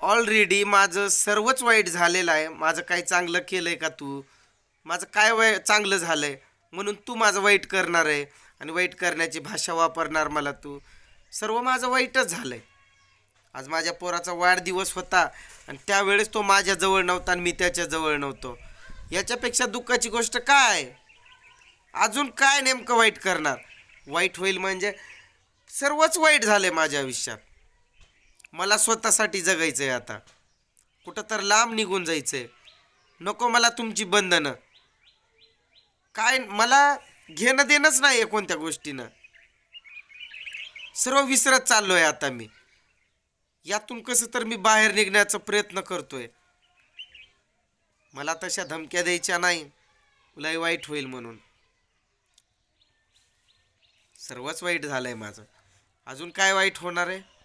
Already माझं सर्वच वाईट झालेलं आहे. माझं काही चांगलं केलं आहे का तू? माझं काय वाय चांगलं झालं आहे म्हणून तू माझं वाईट करणार आहे. आणि वाईट करण्याची भाषा वापरणार मला तू. सर्व माझं वाईटच झालं आहे आज माझ्या पोराचा वाढदिवस होता. आणि त्यावेळेस तो माझ्याजवळ नव्हता आणि मी त्याच्याजवळ नव्हतो. याच्यापेक्षा दुःखाची गोष्ट काय? अजून काय नेमकं वाईट करणार? वाईट होईल म्हणजे सर्वच वाईट झालं आहे माझ्या आयुष्यात. मला स्वतःसाठी जगायचं आहे आता. कुठं तर लांब निघून जायचं आहे नको मला तुमची बंधनं. काय मला घेणं देणंच नाही आहे कोणत्या गोष्टीनं. सर्व विसरत चाललो आहे आता मी. यातून कसं तर मी बाहेर निघण्याचा प्रयत्न करतोय. मला तशा धमक्या द्यायच्या नाही. तुलाही वाईट होईल म्हणून. सर्वच वाईट झालंय माझं. अजून काय वाईट होणार आहे?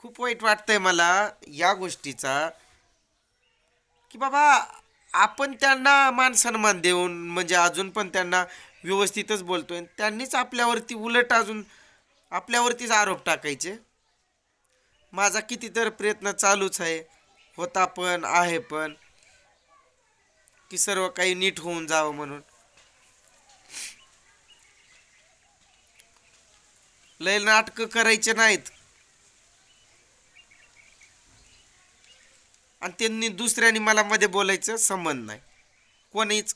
खूप वाईट वाटतंय मला या गोष्टीचा की बाबा आपण त्यांना मान सन्मान देऊन म्हणजे अजून पण त्यांना व्यवस्थितच बोलतोय त्यांनीच आपल्यावरती उलट अजून आपल्यावरतीच आरोप टाकायचे. माझा किती तर प्रयत्न चालूच आहे होता पण आहे पण की सर्व काही नीट होऊन जावं म्हणून. लय नाटकं करायचे नाहीत. आणि त्यांनी दुसऱ्याने मला मध्ये बोलायचं संबंध नाही. कोणीच.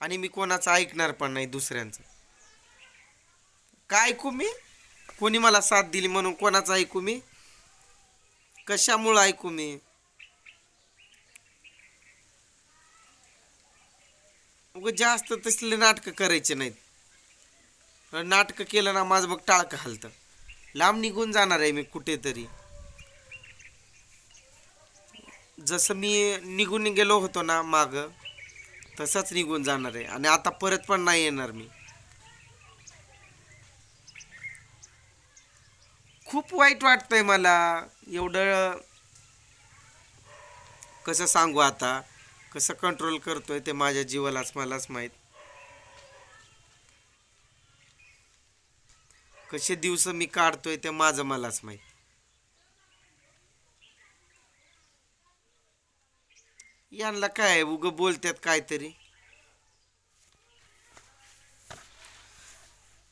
आणि मी कोणाचं ऐकणार पण नाही दुसऱ्यांचं. काय ऐकू मी? कोणी मला साथ दिली म्हणून कोणाचं ऐकू मी? कशामुळं ऐकू मी? उग जास्त तसले नाटकं करायचे नाहीत. नाटकं केलं ना माझं बघ टाळकं हलतं. लांब निघून जाणार आहे मी कुठेतरी. जसं मी निघून गेलो होतो ना मागं तसंच निघून जाणार आहे. आणि आता परत पण नाही येणार मी. खूप वाईट वाटतंय मला. एवढं कसं सांगू आता? कसं कंट्रोल करतोय ते माझ्या जीवालाच मलाच माहीत. कसे दिवस मी काढतोय ते माझं मलाच माहीत. यांना काय उग बोलतात काहीतरी?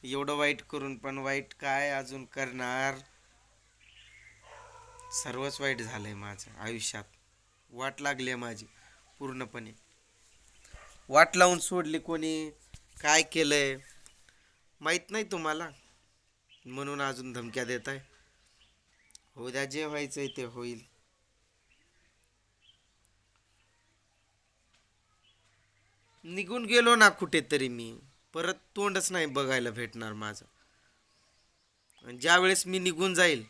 एवढं वाईट करून पण वाईट काय अजून करणार? सर्वच वाईट झालंय माझं आयुष्यात. वाट लागली आहे माझी पूर्णपणे. वाट लावून सोडली कोणी? काय केलंय? माहीत नाही तुम्हाला? म्हणून अजून धमक्या देत आहे हो द्या जे व्हायचंय ते होईल. निघून गेलो ना कुठेतरी मी. परत तोंडच नाही बघायला भेटणार माझं. आणि ज्यावेळेस मी निघून जाईल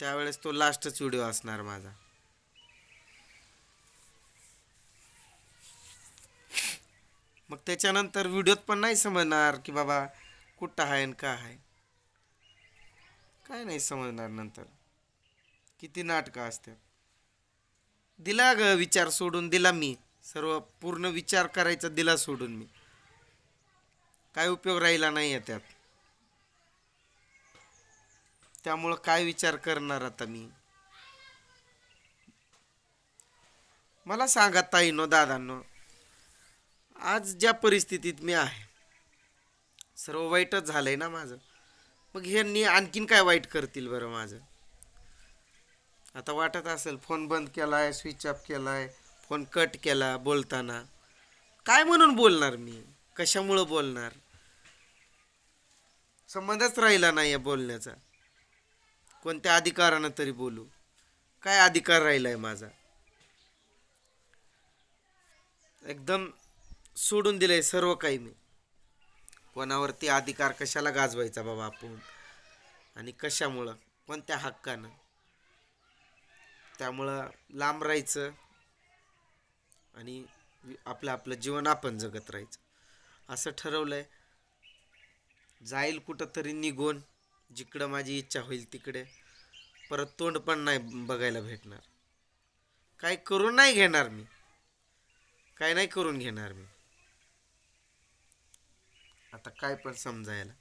त्यावेळेस तो लास्टच व्हिडिओ असणार माझा. मग त्याच्यानंतर व्हिडिओत पण नाही समजणार की बाबा कुठं आहे आणि का आहे. काय नाही समजणार नंतर. किती नाटकं असतात. दिला ग विचार सोडून दिला मी. सर्व पूर्ण विचार करायचा दिला सोडून मी. काय उपयोग राहिला नाही आहे त्यात. त्यामुळं काय विचार करणार आता मी? मला सांगा ताईनो दादांनो आज ज्या परिस्थितीत मी आहे सर्व वाईटच झालंय ना माझं. मग ह्यांनी आणखीन काय वाईट करतील बरं माझं? आता वाटत असेल फोन बंद केलाय स्विच ऑफ केलाय. फोन कट केला बोलताना. काय म्हणून बोलणार मी? कशामुळं बोलणार? संबंधच राहिला नाही या बोलण्याचा. कोणत्या अधिकारानं तरी बोलू? काय अधिकार राहिला आहे माझा? एकदम सोडून दिलंय सर्व काही मी. कोणावरती अधिकार कशाला गाजवायचा बाबा आपण? आणि कशामुळं? कोणत्या हक्कानं? त्यामुळं लांब राहायचं. आणि वि- आपलं आपलं जीवन आपण जगत राहायचं. असं ठरवलं आहे जाईल कुठं तरी निघून जिकडं माझी इच्छा होईल तिकडे. परत तोंड पण नाही बघायला भेटणार. काय करून नाही घेणार मी. काय नाही करून घेणार मी. आता काय पण समजायला.